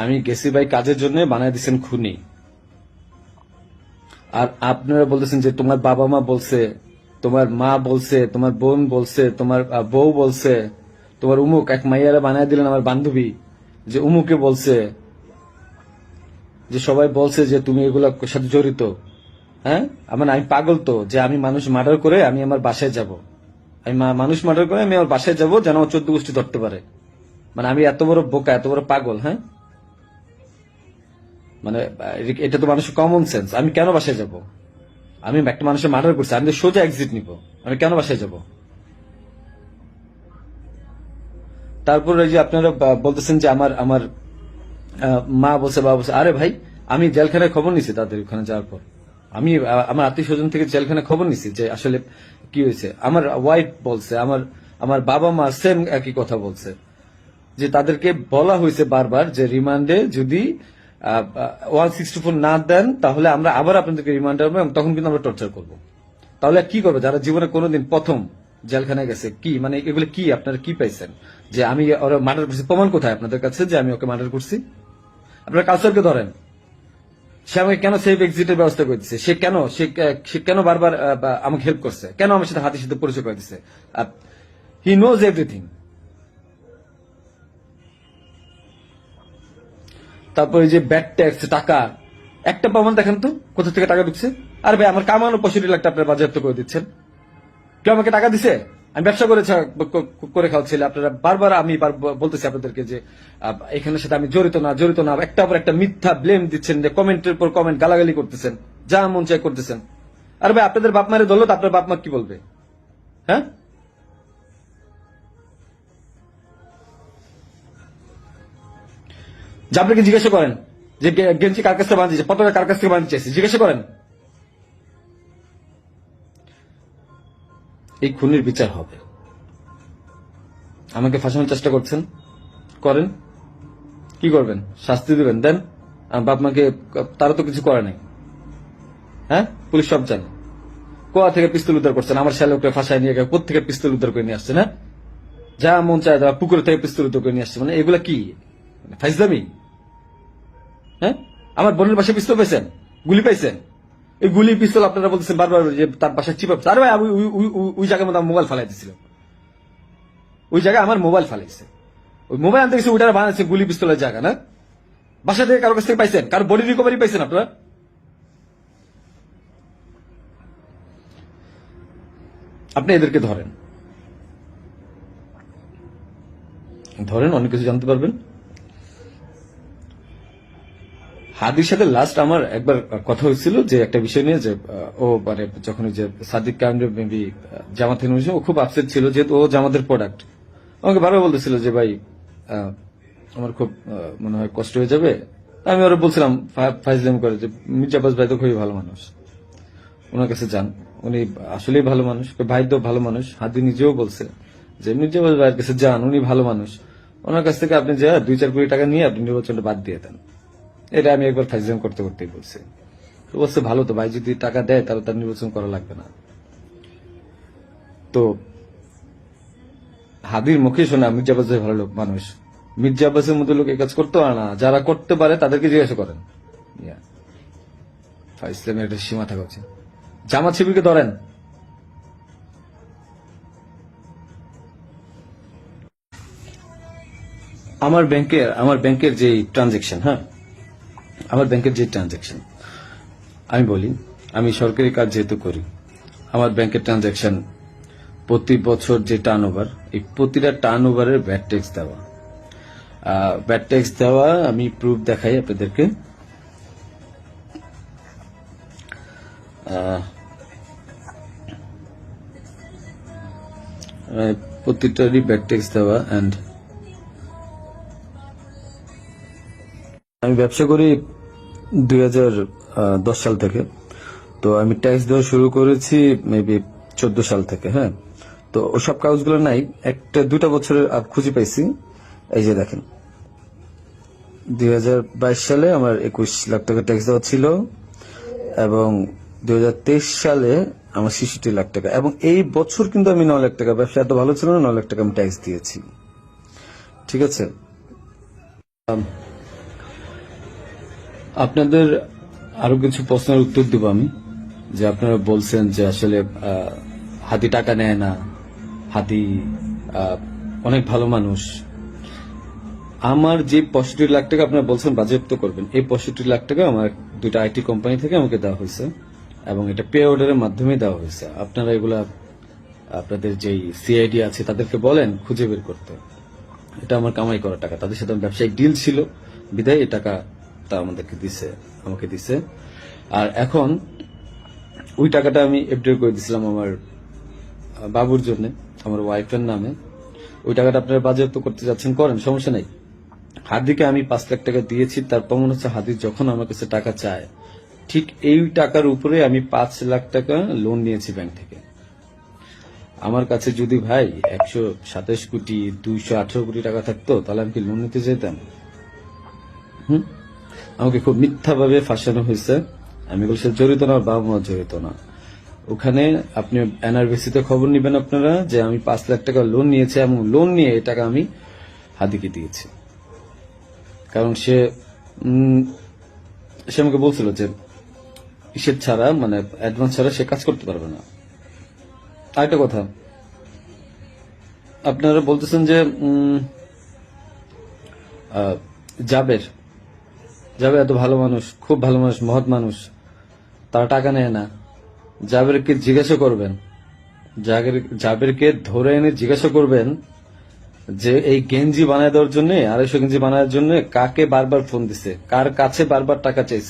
আমি গেছি ভাই কাজের জন্য বানায় দিচ্ছেন খুনি। আর আপনারা বলতেছেন যে তোমার বাবা মা বলছে, তোমার মা বলছে, তোমার বোন বলছে, তোমার বউ বলছে, তোমার উমুক এক মাইয়ারা বানায় দিলেন আমার বান্ধবী, যে উমুকে বলছে, যে সবাই বলছে যে তুমি এগুলোর সাথে জড়িত। হ্যাঁ? আমার আমি পাগল তো, যে আমি মানুষ মার্ডার করে আমি আমার বাসায় যাব। আমি মানুষ মার্ডার করে আমি আমার বাসায় যাব যেন আমার চোদ্দ গোষ্ঠী ধরতে পারে। মানে আমি এত বড় বোকা, এত বড় পাগল হ্যাঁ? মানে এটা তো মানুষের কমন সেন্স আমি কেন বাসায় যাব? আমি একটা মানুষের মার্ডার করছি, আমি সোজা এক্সিট নিব। আমি কেন বাসায় যাব? তারপর এই যে আপনারা বলতেছেন যে আমার আমার মা বলছে, বাবা বলছে, আরে ভাই, আমি জেলখানায় খবর নিছি তাদের ওখানে যাওয়ার পর। আমি আমার আত্মীয় স্বজন থেকে জেলখানায় খবর নিছি যে আসলে কি হয়েছে। আমার ওয়াইফ বলছে, আমার আমার বাবা মা সেম একই কথা বলছে। যে তাদেরকে বলা হয়েছে বারবার যে রিমান্ডে যদি ওয়ান সিক্সটি ফোর না দেন, তাহলে আমরা আবার আপনাদেরকে রিমান্ডে আনব এবং তখন কিন্তু আমরা টর্চার করব। তাহলে কি করবে? যারা জীবনে কোনোদিন প্রথম জেলখানায় গেছে, কি? মানে এগুলো কি? আপনারা কি পাইছেন? যে আমি ওরা মার্ডার করছি। প্রমাণ কোথায় আপনাদের কাছে যে আমি ওকে মার্ডার করছি? আপনারা কালচারকে ধরেন। সে আমাকে কেন সেফ এক্সিটের ব্যবস্থা করে দিচ্ছে সে কেন? সে কেন বারবার আমাকে হেল্প করছে? কেন আমার সাথে হাতের সাথে পরিচয় করে দিচ্ছে হি নোজ এভরিথিং তারপরে যে ব্যাট ট্যাক্স টাকা, একটা প্রমাণ দেখেন তো, কোথা থেকে টাকা ঢুকছে। আর ভাই, আমার কামানো পঁয়ষট্টি লাখ আপনারা বাজেয়াপ্ত করে দিচ্ছেন। কেউ আমাকে টাকা দিছে? আমি ব্যবসা করে ছা- ক- ক- করে খাওয়াচ্ছিল আপনারা বারবার আমি বলতেছি আপনাদেরকে যে এখানের সাথে আমি জড়িত না জড়িত না। একটা পর একটা মিথ্যা ব্লেম দিচ্ছেন, যে কমেন্টের পর কমেন্ট গালাগালি করতেছেন, যা মন চাই করতেছেন। আর ভাই, আপনাদের বাপ মায়ের ধরলো তো আপনার বাপ মা কি বলবে? হ্যাঁ? যে আপনাকে জিজ্ঞাসা করেন? যে গেঞ্জি কার কাছ থেকে বানিয়েছে? পতাকা কার কাছ থেকে বানিয়ে চাইছে জিজ্ঞাসা করেন। এই খুনির বিচার হবে। আমাকে ফাঁসানোর চেষ্টা করছেন। করেন। কি করবেন? শাস্তি দিবেন। দেন বাপ মাকে, তারা তো কিছু করে নাই। হ্যাঁ? পুলিশ সব জানে। কোয়া থেকে পিস্তল উদ্ধার করছেন? আমার শ্যালককে ফাঁসায় নিয়ে গিয়ে থেকে পিস্তল উদ্ধার করে নিয়ে আসছে না যা মন চায় পুকুর থেকে পিস্তল উদ্ধার করে নিয়ে আসছে। মানে এগুলা কি? মানে ফাইজলামি? হ্যাঁ? আমার বোনের বাসায় পিস্তল পাইছেন? গুলি পাইছেন? এই গুলি পিস্তল আপনারা বলতেছেন বারবার যে তার বাসায় চিপা আরে ভাই, আমি ওই- জায়গার মধ্যে মোবাইল ফালাই দিছিল ওই জায়গায় আমার মোবাইল ফালাইছে। ওই মোবাইল আনতে গেছে ওইটা বানাচ্ছে গুলি পিস্তলের জায়গা, না? বাসা থেকে কারোর কাছ থেকে পাইছেন? কারও বডি রিকভারি পাইছেন আপনারা? আপনি এদেরকে ধরেন। ধরেন, অনেক কিছু জানতে পারবেন। হাদির সাথে লাস্ট আমার একবার কথা হয়েছিল যে একটা বিষয় নিয়ে যে ও মানে যখন যে সাদিক কান্ড মেবি জামাত নিয়েছে, ও খুব আপসেট ছিল যেহেতু ও জামাতের প্রোডাক্ট আমাকে বারবার বলতেছিল যে ভাই আমার খুব মনে হয় কষ্ট হয়ে যাবে। আমি ওরা বলছিলাম ফাইজলাম করে যে মির্জাবাজ ভাই তো খুবই ভালো মানুষ। ওনার কাছে যান। উনি আসলেই ভালো মানুষ ভাই তো ভালো মানুষ। হাদি নিজেও বলছে যে মির্জাবাজ ভাইয়ের কাছে যান উনি ভালো মানুষ। ওনার কাছ থেকে আপনি যা দুই চার কোটি টাকা নিয়ে আপনি নির্বাচনটা বাদ দিয়ে দেন। এটা আমি একবার ফাইজলাম করতে করতেই বলছি। তো ভালো তো, ভাই যদি টাকা দেয়, তাহলে তার নির্বাচন করা লাগবে না। তো হাদির মুখে শোনা ভাই ভালো লোক, মানুষ। মির্জা মির্জাবাজের মতো লোক কাজ করতে পারে না। যারা করতে পারে, তাদেরকে জিজ্ঞাসা করেন। ইসলামের একটা সীমা থাকা উচিত। জামাত শিবিরকে ধরেন। আমার ব্যাংকের আমার ব্যাংকের যে ট্রানজেকশন হ্যাঁ আমার ব্যাংকের যে ট্রানজেকশন আমি বলি, আমি সরকারি কাজ যেহেতু করি, আমার ব্যাংকের ট্রানজেকশন প্রতি বছর যে টার্ন ওভার এই প্রতিটা টার্ন ওভারের ব্যাট ট্যাক্স দেওয়া। ব্যাড ট্যাক্স দেওয়া আমি প্রুফ দেখাই আপনাদেরকে। প্রতিটারই ব্যাট ট্যাক্স দেওয়া অ্যান্ড আমি ব্যবসা করি দুই সাল থেকে। তো আমি ট্যাক্স দেওয়া শুরু করেছি মেবি চোদ্দ সাল থেকে হ্যাঁ। তো ওসব কাগজগুলো নাই, একটা দুটা বছরের আপ খুঁজে পাইছি। এই যে দেখেন দু হাজার বাইশ সালে আমার একুশ লাখ টাকা ট্যাক্স দেওয়া ছিল এবং দুই হাজার তেইশ সালে আমার ছেষট্টি লাখ টাকা। এবং এই বছর কিন্তু আমি নয় লাখ টাকা, ব্যবসা এত ভালো ছিল না, নয় লাখ টাকা আমি ট্যাক্স দিয়েছি। ঠিক আছে? আপনাদের আরও কিছু প্রশ্নের উত্তর দেব আমি, যে আপনারা বলছেন যে আসলে হাতি টাকা নেয় না, হাতি অনেক ভালো মানুষ। আমার যে পঁয়ষট্টি লাখ টাকা আপনারা বলছেন বাজেয়াপ্ত করবেন, এই পঁয়ষট্টি লাখ টাকা আমার দুইটা আইটি কোম্পানি থেকে আমাকে দেওয়া হয়েছে, এবং এটা পে অর্ডারের মাধ্যমে দেওয়া হয়েছে। আপনারা এগুলা, আপনাদের যেই সিআইডি আছে তাদেরকে বলেন, খুঁজে বের করতে। এটা আমার কামাই করা টাকা। তাদের সাথে ব্যবসায়িক ডিল ছিল। বিদায়, এই টাকা তা আমাদেরকে দিছে, আমাকে দিছে। আর এখন ওই টাকাটা আমি এফডিআর করে দিছিলাম আমার বাবুর জন্য, আমার ওয়াইফের নামে। ওই টাকাটা আপনারা বাজেয়াপ্ত করতে যাচ্ছেন, করেন, সমস্যা নেই। হাদিকে আমি পাঁচ লাখ টাকা দিয়েছি, তার প্রমাণ হচ্ছে হাদি যখন আমার কাছে টাকা চায়, ঠিক এই টাকার উপরে আমি পাঁচ লাখ টাকা লোন নিয়েছি ব্যাংক থেকে। আমার কাছে যদি ভাই একশো সাতাশ কোটি, দুইশো আঠারো কোটি টাকা থাকতো, তাহলে আমি কি লোন নিতে যেতাম? হুম? আমাকে খুব মিথ্যাভাবে ফাঁসানো হয়েছে। আমি সাথে জড়িত না, বাবা মা জড়িত না। ওখানে আপনি এনআরবিসিতে খবর নিবেন আপনারা যে আমি পাঁচ লাখ টাকা লোন নিয়েছি এবং লোন নিয়ে এই টাকা আমি হাদিকে দিয়েছি। কারণ সে সে আমাকে বলছিল যে ইসের ছাড়া মানে অ্যাডভান্স ছাড়া সে কাজ করতে পারবে না। আরেকটা কথা, আপনারা বলতেছেন যে জাবের জাবের এত ভালো মানুষ, খুব ভালো মানুষ, মহৎ মানুষ, তারা টাকা নেয় না। জাবেরকে জিজ্ঞাসা করবেন। জাবেরকে ধরে এনে জিজ্ঞাসা করবেন যে, এই গেঞ্জি বানায় দেওয়ার জন্য, আড়াইশো গেঞ্জি বানানোর জন্য কাকে বারবার ফোন দিছে? কার কাছে বারবার টাকা চাইছে?